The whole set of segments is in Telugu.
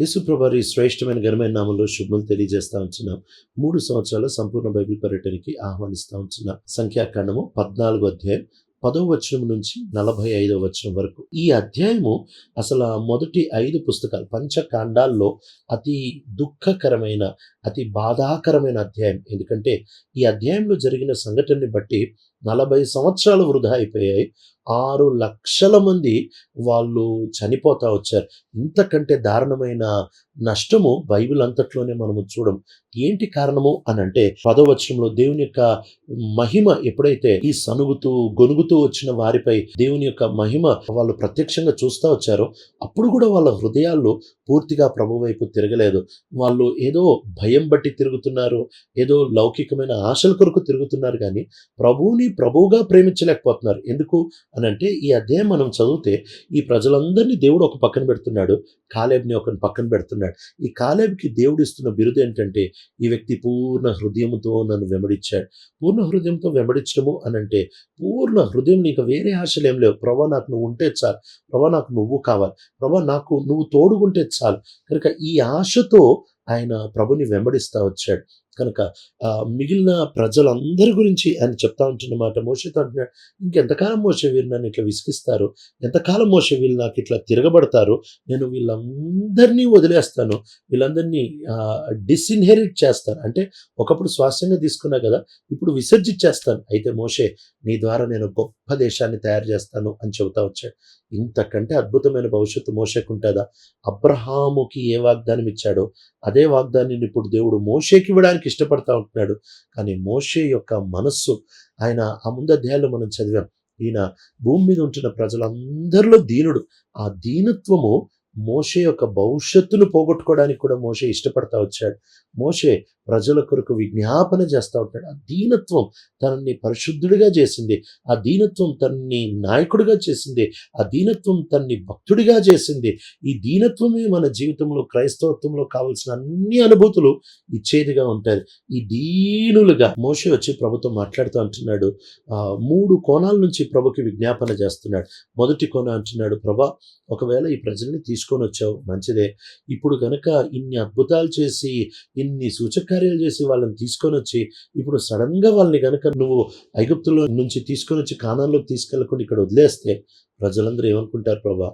యేసుప్రభారి శ్రేష్టమైన ఘనమైన నామంలో శుభములు తెలియజేస్తా ఉంటున్నాం. మూడు సంవత్సరాల సంపూర్ణ బైబిల్ పర్యటనకి ఆహ్వానిస్తా ఉంటున్నాం. సంఖ్యాకాండము పద్నాలుగు అధ్యాయం పదో వచనం నుంచి నలభై ఐదో వచనం వరకు. ఈ అధ్యాయము అసలు ఆ మొదటి ఐదు పుస్తకాలు పంచకాండాల్లో అతి దుఃఖకరమైన అతి బాధాకరమైన అధ్యాయం. ఎందుకంటే ఈ అధ్యాయంలో జరిగిన సంఘటనని బట్టి నలభై సంవత్సరాలు వృధా అయిపోయాయి. ఆరు లక్షల మంది వాళ్ళు చనిపోతా వచ్చారు. ఇంతకంటే దారుణమైన నష్టము బైబిల్ అంతట్లోనే మనము చూడం. ఏంటి కారణము అని అంటే పదవచనంలో దేవుని యొక్క మహిమ ఎప్పుడైతే ఈ సనుగుతూ గొనుగుతూ వచ్చిన వారిపై దేవుని యొక్క మహిమ వాళ్ళు ప్రత్యక్షంగా చూస్తూ వచ్చారో అప్పుడు కూడా వాళ్ళ హృదయాల్లో పూర్తిగా ప్రభు వైపు తిరగలేదు. వాళ్ళు ఏదో భయం బట్టి తిరుగుతున్నారు ఏదో లౌకికమైన ఆశల కొరకు తిరుగుతున్నారు కానీ ప్రభువుని ప్రభువుగా ప్రేమించలేకపోతున్నారు. ఎందుకు అని అంటే ఈ అధ్యాయం మనం చదివితే ఈ ప్రజలందరినీ దేవుడు ఒక పక్కన పెడుతున్నాడు. కాలేబ్ని ఒక పక్కన పెడుతున్నాడు. ఈ కాలేబ్కి దేవుడు ఇస్తున్న బిరుదు ఏంటంటే ఈ వ్యక్తి పూర్ణ హృదయంతో నన్ను వెంబడించాడు. పూర్ణ హృదయంతో వెంబడించడము అని అంటే పూర్ణ హృదయం నీకు వేరే ఆశలు ఏం లేవు. ప్రభా నాకు నువ్వు ఉంటే చాలు. ప్రభా నాకు నువ్వు కావాలి. ప్రభా నాకు నువ్వు తోడుగుంటే చాలు. కనుక ఈ ఆశతో ఆయన ప్రభుని వెంబడిస్తా వచ్చాడు. కనుక మిగిలిన ప్రజలందరి గురించి ఆయన చెప్తా ఉంటున్నమాట మోసతో అంటున్నాడు ఇంకెంతకాలం మోస వీరు నన్ను ఇట్లా విసిగిస్తారు? ఎంతకాలం మోస వీళ్ళు నాకు ఇట్లా తిరగబడతారు? నేను వీళ్ళందరినీ వదిలేస్తాను వీళ్ళందరినీ డిస్ఇన్హెరిట్ చేస్తాను. అంటే ఒకప్పుడు స్వాస్థ్యంగా తీసుకున్నా కదా ఇప్పుడు విసర్జించేస్తాను అయితే మోషే నీ ద్వారా నేను గొప్ప దేశాన్ని తయారు చేస్తాను అని చెబుతా వచ్చాడు. ఇంతకంటే అద్భుతమైన భవిష్యత్తు మోషకు ఉంటుందా? అబ్రహాముకి ఏ వాగ్దానం ఇచ్చాడో అదే వాగ్దాన్ని ఇప్పుడు దేవుడు మోషేకి ఇవ్వడానికి ఇష్టపడతా ఉంటున్నాడు. కానీ మోషే యొక్క మనస్సు ఆయన ఆ ముందు అధ్యాయంలో మనం చదివాం ఈయన భూమి మీద ఉంటున్న ప్రజలందరిలో దీనుడు. ఆ దీనత్వము మోషే యొక్క భవిష్యత్తును పోగొట్టుకోవడానికి కూడా మోషే ఇష్టపడతా వచ్చాడు. మోషే ప్రజల కొరకు విజ్ఞాపన చేస్తూ ఉంటాడు. ఆ దీనత్వం తనని పరిశుద్ధుడిగా చేసింది. ఆ దీనత్వం తనని నాయకుడిగా చేసింది. ఆ దీనత్వం తనని భక్తుడిగా చేసింది. ఈ దీనత్వమే మన జీవితంలో క్రైస్తవత్వంలో కావాల్సిన అన్ని అనుభూతులు ఇచ్చేదిగా ఉంటాయి. ఈ దీనులుగా మోషే వచ్చి ప్రభుతో మాట్లాడుతూ అంటున్నాడు. మూడు కోణాల నుంచి ప్రభుకి విజ్ఞాపన చేస్తున్నాడు. మొదటి కోణ అంటున్నాడు ప్రభా ఒకవేళ ఈ ప్రజల్ని తీసుకొని వచ్చావు మంచిదే. ఇప్పుడు కనుక ఇన్ని అద్భుతాలు చేసి ఇన్ని సూచక కార్యాలు చేసి వాళ్ళని తీసుకొని వచ్చి ఇప్పుడు సడన్గా వాళ్ళని కనుక నువ్వు ఐగుప్తులో నుంచి తీసుకొని వచ్చి కానాల్లోకి తీసుకెళ్ళకుండా ఇక్కడ వదిలేస్తే ప్రజలందరూ ఏమనుకుంటారు ప్రభా?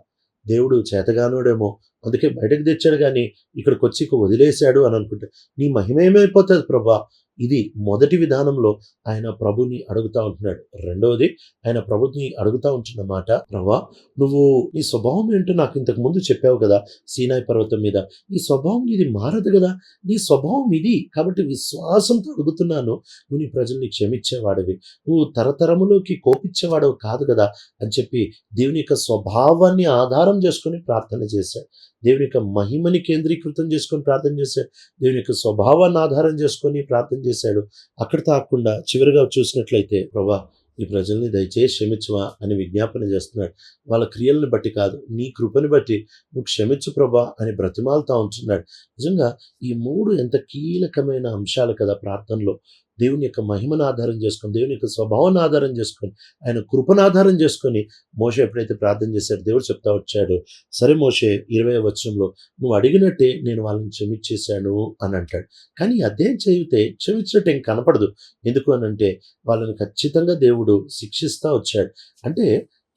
దేవుడు చేతగానోడేమో. అందుకే బయటకు తెచ్చాడు కానీ ఇక్కడికి వచ్చి ఇక వదిలేశాడు అని అనుకుంటే నీ మహిమ ఏమైపోతుంది ప్రభా? ఇది మొదటి విధానంలో ఆయన ప్రభుని అడుగుతా ఉంటున్నాడు. రెండవది ఆయన ప్రభుని అడుగుతా ఉంటున్న మాట ప్రభా నువ్వు నీ స్వభావం ఏంటో నాకు ఇంతకు ముందు చెప్పావు కదా సీనాయి పర్వతం మీద. నీ స్వభావం ఇది మారదు కదా నీ స్వభావం ఇది. కాబట్టి విశ్వాసంతో అడుగుతున్నాను. నువ్వు నీ ప్రజల్ని క్షమించేవాడివి. నువ్వు తరతరములోకి కోపించేవాడవు కాదు కదా అని చెప్పి దేవుని యొక్క స్వభావాన్ని ఆధారం చేసుకుని ప్రార్థన చేశాడు. దేవుని యొక్క మహిమని కేంద్రీకృతం చేసుకొని ప్రార్థన చేశాడు. దేవుని యొక్క స్వభావాన్ని ఆధారం చేసుకొని ప్రార్థన చేశాడు. అక్కడ తాకుండా చివరిగా చూసినట్లయితే ప్రభా ఈ ప్రజల్ని దయచేసి క్షమించవా అని విజ్ఞాపన చేస్తున్నాడు. వాళ్ళ క్రియలను బట్టి కాదు నీ కృపని బట్టి నువ్వు క్షమించు ప్రభా అని బ్రతిమాలతా ఉంటున్నాడు. నిజంగా ఈ మూడు ఎంత కీలకమైన అంశాలు కదా ప్రార్థనలో. దేవుని యొక్క మహిమను ఆధారం చేసుకొని దేవుని యొక్క స్వభావాన్ని ఆధారం చేసుకొని ఆయన కృపను ఆధారం చేసుకొని మోషే ఎప్పుడైతే ప్రార్థన చేశాడో దేవుడు చెప్తా వచ్చాడు సరే మోషే ఇరవై వచనంలో నువ్వు అడిగినట్టే నేను వాళ్ళని క్షమించేశాను అని అంటాడు. కానీ అదే చదివితే క్షమించినట్టు ఏం కనపడదు. ఎందుకు అని అంటే వాళ్ళని ఖచ్చితంగా దేవుడు శిక్షిస్తూ వచ్చాడు. అంటే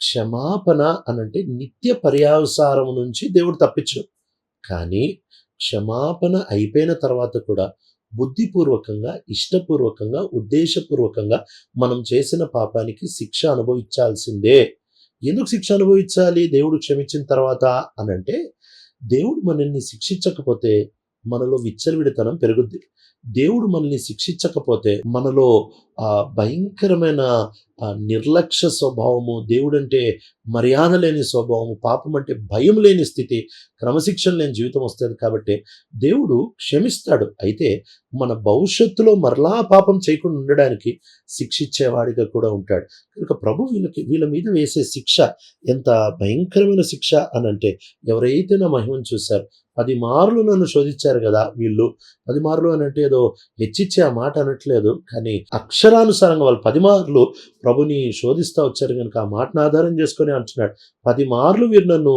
క్షమాపణ అనంటే నిత్య పర్యావసారం నుంచి దేవుడు తప్పించు కానీ క్షమాపణ అయిపోయిన తర్వాత కూడా బుద్ధిపూర్వకంగా ఇష్టపూర్వకంగా ఉద్దేశపూర్వకంగా మనం చేసిన పాపానికి శిక్ష అనుభవించాల్సిందే. ఎందుకు శిక్ష అనుభవించాలి? దేవుడు క్షమించిన తర్వాత అనంటే దేవుడు మనల్ని శిక్షించకపోతే మనలో విచ్చలవిడితనం పెరుగుద్ది. దేవుడు మనల్ని శిక్షించకపోతే మనలో ఆ భయంకరమైన నిర్లక్ష్య స్వభావము దేవుడంటే మర్యాద లేని స్వభావము పాపం అంటే భయం లేని స్థితి క్రమశిక్షణ లేని జీవితం వస్తుంది కాబట్టి దేవుడు క్షమిస్తాడు. అయితే మన భవిష్యత్తులో మరలా పాపం చేయకుండా ఉండడానికి శిక్షించేవాడిగా కూడా ఉంటాడు. కనుక ప్రభు వీళ్ళకి వీళ్ళ మీద వేసే శిక్ష ఎంత భయంకరమైన శిక్ష అని అంటే ఎవరైతే నా మహిమను చూశారు పది మార్లు నన్ను శోధించారు కదా వీళ్ళు. పది మార్లు అని అంటే ఏదో హెచ్చిచ్చే ఆ మాట అనట్లేదు. కానీ అక్షరానుసారంగా వాళ్ళు పది మార్లు ప్రభుని శోధిస్తా వచ్చారు కనుక ఆ మాటను ఆధారం చేసుకొని అంటున్నాడు. పది మార్లు వీరు నన్ను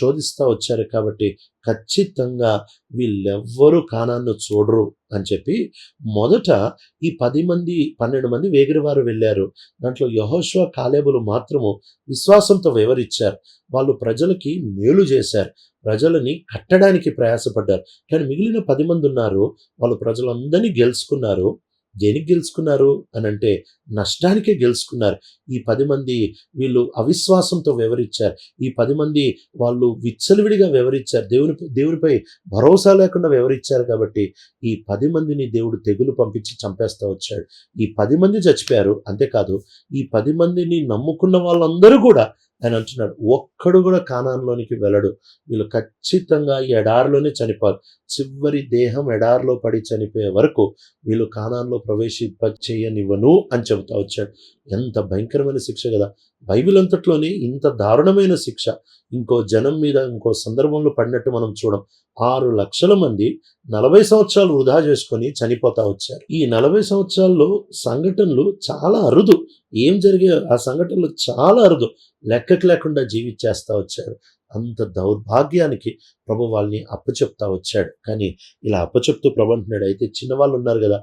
శోధిస్తా వచ్చారు కాబట్టి ఖచ్చితంగా వీళ్ళెవ్వరూ కానాన్ని చూడరు అని చెప్పి మొదట ఈ పది మంది పన్నెండు మంది వేగిరివారు వెళ్ళారు. దాంట్లో యహోశ్వ కాలేబులు మాత్రము విశ్వాసంతో వివరించారు. వాళ్ళు ప్రజలకి మేలు చేశారు. ప్రజలని కట్టడానికి ప్రయాసపడ్డారు. కానీ మిగిలిన పది మంది ఉన్నారు. వాళ్ళు ప్రజలందరినీ గెలుచుకున్నారు. దేనికి గెలుచుకున్నారు? అని అంటే నష్టానికే గెలుచుకున్నారు. ఈ పది మంది వీళ్ళు అవిశ్వాసంతో వివరించారు. ఈ పది మంది వాళ్ళు విచ్చలవిడిగా వివరించారు. దేవుని దేవునిపై భరోసా లేకుండా వివరించారు కాబట్టి ఈ పది మందిని దేవుడు తెగులు పంపించి చంపేస్తా వచ్చాడు. ఈ పది మంది చచ్చిపోయారు. అంతేకాదు ఈ పది మందిని నమ్ముకున్న వాళ్ళందరూ కూడా ఆయన అంటున్నాడు. ఒక్కడు కూడా కానాన్లోనికి వెళ్ళడు. వీళ్ళు ఖచ్చితంగా ఈ ఎడారిలోనే చనిపోరు. చివరి దేహం ఎడారిలో పడి చనిపోయే వరకు వీళ్ళు కానాన్లో ప్రవేశింప చేయనివ్వను అని చెబుతా వచ్చాడు. ఎంత భయంకరమైన శిక్ష కదా! బైబిల్ అంతట్లోనే ఇంత దారుణమైన శిక్ష. ఇంకో జనం మీద ఇంకో సందర్భంలో పడినట్టు మనం చూడం. ఆరు లక్షల మంది నలభై సంవత్సరాలు వృధా చేసుకొని చనిపోతా వచ్చారు. ఈ నలభై సంవత్సరాల్లో సంఘటనలు చాలా అరుదు. ఏం జరిగే ఆ సంఘటనలు చాలా అరుదు. లెక్కకు లేకుండా జీవించేస్తా వచ్చారు. అంత దౌర్భాగ్యానికి ప్రభు వాళ్ళని అప్పచెప్తా వచ్చాడు. కానీ ఇలా అప్పచెప్తూ ప్రభు అంటున్నాడు. అయితే చిన్నవాళ్ళు ఉన్నారు కదా!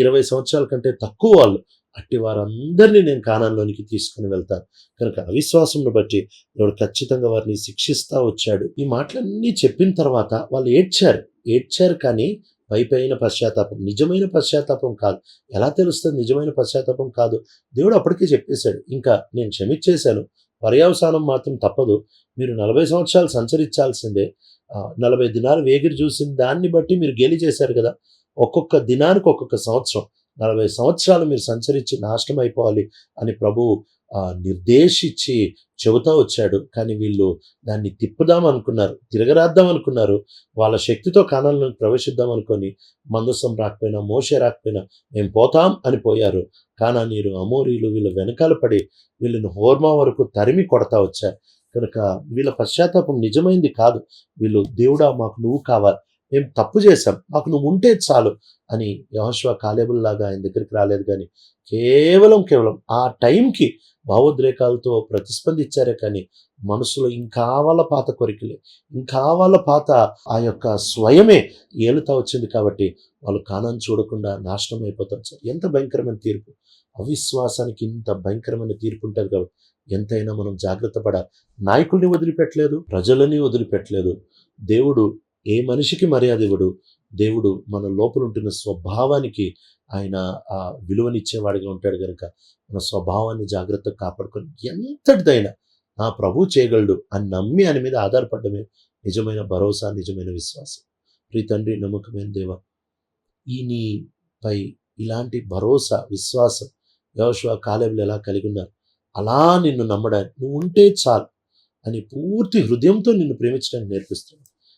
ఇరవై సంవత్సరాల కంటే తక్కువ వాళ్ళు అట్టి వారందరినీ నేను కాణంలోనికి తీసుకుని వెళ్తాను. కనుక అవిశ్వాసంను బట్టి దేవుడు ఖచ్చితంగా వారిని శిక్షిస్తా వచ్చాడు. ఈ మాటలన్నీ చెప్పిన తర్వాత వాళ్ళు ఏడ్చారు. ఏడ్చారు కానీ పైపైన పశ్చాత్తాపం. నిజమైన పశ్చాత్తాపం కాదు. ఎలా తెలుస్తుంది నిజమైన పశ్చాత్తాపం కాదు? దేవుడు అప్పటికే చెప్పేశాడు. ఇంకా నేను క్షమించేశాను. పర్యావసానం మాత్రం తప్పదు. మీరు నలభై సంవత్సరాలు సంచరించాల్సిందే. నలభై దినాలు వేగిరి చూసిన దాన్ని బట్టి మీరు గేలి చేశారు కదా. ఒక్కొక్క దినానికి ఒక్కొక్క సంవత్సరం. నలభై సంవత్సరాలు మీరు సంచరించి నాశనం అయిపోవాలి అని ప్రభు నిర్దేశించి చెబుతా వచ్చాడు. కానీ వీళ్ళు దాన్ని తిప్పుదాం అనుకున్నారు తిరగరాద్దాం అనుకున్నారు. వాళ్ళ శక్తితో కాణాలను ప్రవేశిద్దాం అనుకొని మందసం రాకపోయినా మోసే రాకపోయినా మేము పోతాం అని పోయారు. కానానీరు అమోరీలు వీళ్ళ వెనకాల పడి వీళ్ళని హోర్మా వరకు తరిమి కొడతా వచ్చారు. కనుక వీళ్ళ పశ్చాత్తాపం నిజమైంది కాదు. వీళ్ళు దేవుడా మాకు నువ్వు కావాలి. మేము తప్పు చేశాం? మాకు నువ్వు ఉంటే చాలు అని యహోశ్వ కాలేబుల్లాగా ఆయన దగ్గరికి రాలేదు కానీ కేవలం కేవలం ఆ టైంకి భావోద్రేకాలతో ప్రతిస్పందించారే కానీ మనసులో ఇంకావాల పాత కోరికలే ఇంకావాల పాత ఆ యొక్క స్వయమే ఏలుతా వచ్చింది కాబట్టి వాళ్ళు కానాన్ని చూడకుండా నాశనం అయిపోతారు. సార్ ఎంత భయంకరమైన తీర్పు? అవిశ్వాసానికి ఇంత భయంకరమైన తీర్పు ఉంటుంది కాబట్టి ఎంతైనా మనం జాగ్రత్త పడాలి. నాయకుల్ని వదిలిపెట్టలేదు ప్రజలని వదిలిపెట్టలేదు. దేవుడు ఏ మనిషికి మర్యాద ఇవ్వడు. దేవుడు మన లోపల ఉంటున్న స్వభావానికి ఆయన ఆ విలువనిచ్చేవాడిగా ఉంటాడు కనుక మన స్వభావాన్ని జాగ్రత్తగా కాపాడుకొని ఎంతటిదైనా నా ప్రభు చేయగలడు అని నమ్మి ఆయన మీద ఆధారపడమే నిజమైన భరోసా నిజమైన విశ్వాసం. ప్రీ తండ్రి నమ్మకమైన దేవ ఈ నీపై ఇలాంటి భరోసా విశ్వాసం యోశువ కాలేబులు ఎలా కలిగి ఉన్నారు? అలా నిన్ను నమ్మడానికి నువ్వు ఉంటే చాలు అని పూర్తి హృదయంతో నిన్ను ప్రేమించడానికి నేర్పిస్తున్నాను